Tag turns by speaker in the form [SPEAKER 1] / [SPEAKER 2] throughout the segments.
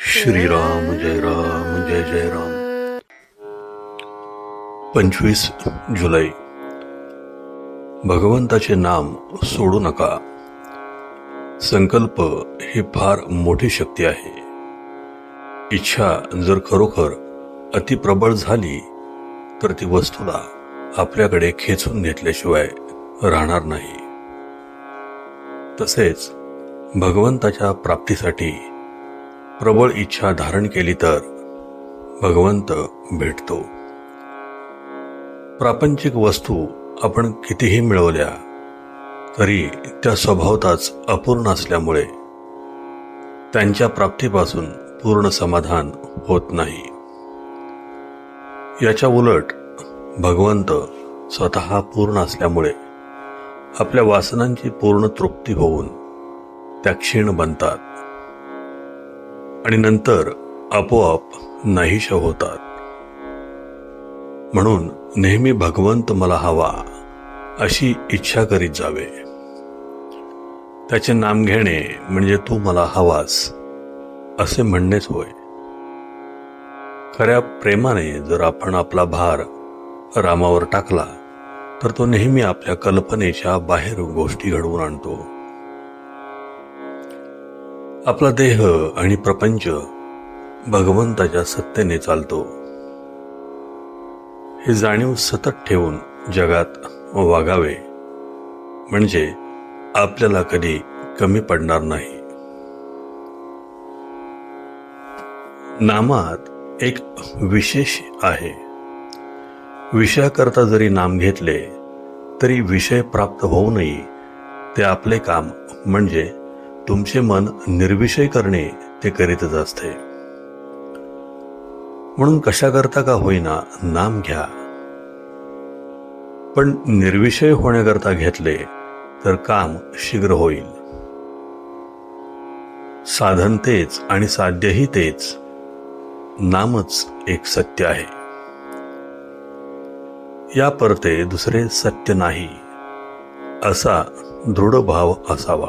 [SPEAKER 1] श्रीराम जय राम जय जय राम। पंचवीस जुलै। भगवंताचे नाम सोडू नका। संकल्प ही फार मोठी शक्ती आहे। इच्छा जर खरोखर अतिप्रबळ झाली तर ती वस्तूला आपल्याकडे खेचून घेतल्याशिवाय राहणार नाही। तसेच भगवंताच्या प्राप्तीसाठी प्रबळ इच्छा धारण केली तर भगवंत भेटतो. प्रापंचिक वस्तू आपण कितीही मिळवल्या तरी त्या स्वभावताच अपूर्ण असल्यामुळे त्यांच्या प्राप्तीपासून पूर्ण समाधान होत नाही. याच्या उलट भगवंत स्वतः पूर्ण असल्यामुळे आपल्या वासनांची पूर्ण तृप्ती होऊन त्या क्षीण बनतात. आणि नंतर आपोआप नाहीशा होतात. म्हणून नेहमी भगवंत मला हवा अशी इच्छा करीत जावे. त्याचे नाम घेणे म्हणजे तू मला हवास असे म्हणणेच होय. खऱ्या प्रेमाने जर आपण आपला भार रामावर टाकला तर तो नेहमी आपल्या कल्पनेच्या बाहेर गोष्टी घडवून आणतो. आपला देह आणि प्रपंच भगवंताच्या सत्तेने चालतो. हे जाणीव सतत ठेवून जगात वागावे. म्हणजे आपल्याला कधी कमी पडणार नाही. नामात एक विशेष आहे. विषयाकरता जरी नाम घेतले तरी विषय प्राप्त होऊनही ते आपले काम म्हणजे तुमचे मन निर्विषय करणे ते करीतच असते. म्हणून कशाकरता का होईना नाम घ्या. पण निर्विषय होण्याकरता घेतले तर काम शीघ्र होईल. साधन तेच आणि साध्यही तेच. नामच एक सत्य आहे. या परते दुसरे सत्य नाही असा दृढ भाव असावा.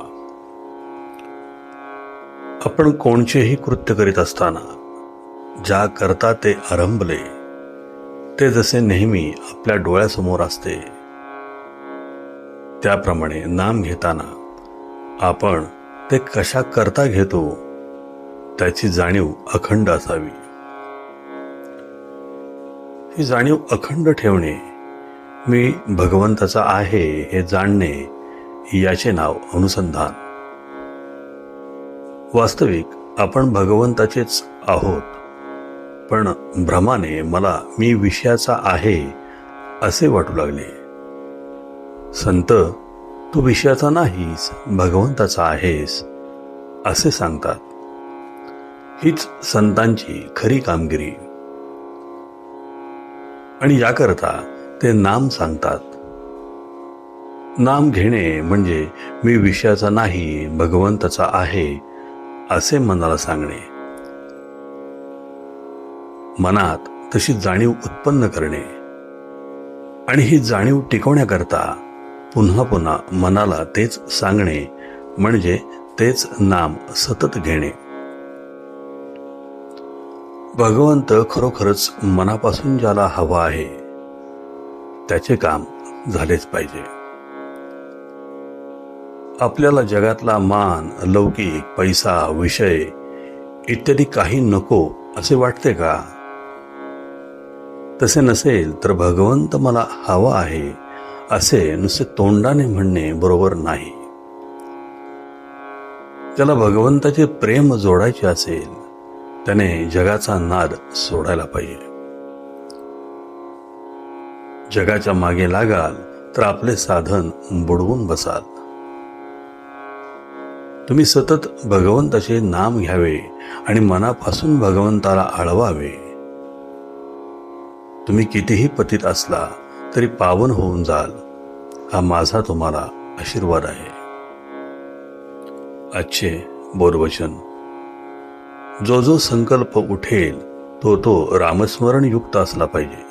[SPEAKER 1] आपण कोणचेही कृत्य करीत असताना ज्या करता ते आरंभले ते जसे नेहमी आपल्या डोळ्यासमोर असते त्याप्रमाणे नाम घेताना आपण ते कशा करता घेतो त्याची जाणीव अखंड असावी. ही जाणीव अखंड ठेवणे मी भगवंताचा आहे हे जाणणे याचे नाव अनुसंधान. वास्तविक आपण भगवंताचेच आहोत पण भ्रमाने मला मी विषयाचा आहे असे वाटू लागले. संत तू विषयाचा नाहीस भगवंताचा आहेस असे सांगतात. हीच संतांची खरी कामगिरी. आणि याकरता ते नाम सांगतात. नाम घेणे म्हणजे मी विषयाचा नाही भगवंताचा आहे असे मनाला सांगणे. मनात तशी जाणीव उत्पन्न करणे. आणि ही जाणीव टिकवण्याकरता पुन्हा पुन्हा मनाला तेच सांगणे म्हणजे तेच नाम सतत घेणे. भगवंत खरोखरच मनापासून ज्याला हवा आहे त्याचे काम झालेच पाहिजे. आपल्याला जगातला मान लौकिक पैसा विषय इत्यादी काही नको असे वाटते का? तसे नसेल तर भगवंत मला हवा आहे असे नुसते तोंडाने म्हणणे बरोबर नाही. त्याला भगवंताचे प्रेम जोडायचे असेल त्याने जगाचा नाद सोडायला पाहिजे. जगाच्या मागे लागाल तर आपले साधन बुडवून बसाल. तुम्ही सतत भगवंताचे नाम घ्यावे आणि मनापासून भगवंताला आळवावे. तुम्ही कितीही पतित असला तरी पावन होऊन जाल. हा माझा तुम्हाला आशीर्वाद आहे. आजचे बोरवचन. जो जो संकल्प उठेल तो तो रामस्मरण युक्त असला पाहिजे.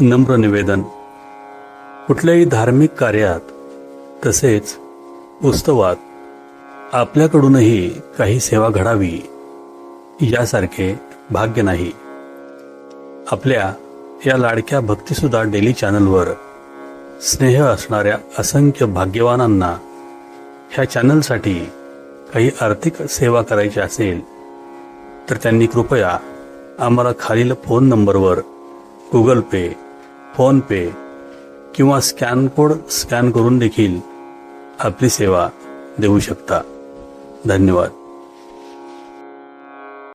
[SPEAKER 1] नम्र निवेदन. कुठल्याही धार्मिक कार्यात तसेच उत्सवात आपल्याकडूनही काही सेवा घडावी यासारखे भाग्य नाही. आपल्या या लाडक्या भक्तीसुद्धा डेली चॅनलवर स्नेह असणाऱ्या असंख्य भाग्यवानांना ह्या चॅनलसाठी काही आर्थिक सेवा करायची असेल तर त्यांनी कृपया आम्हाला खालील फोन नंबरवर गुगल पे फोनपे किंवा स्कॅन कोड स्कॅन करून देखील आपली सेवा देऊ शकता. धन्यवाद.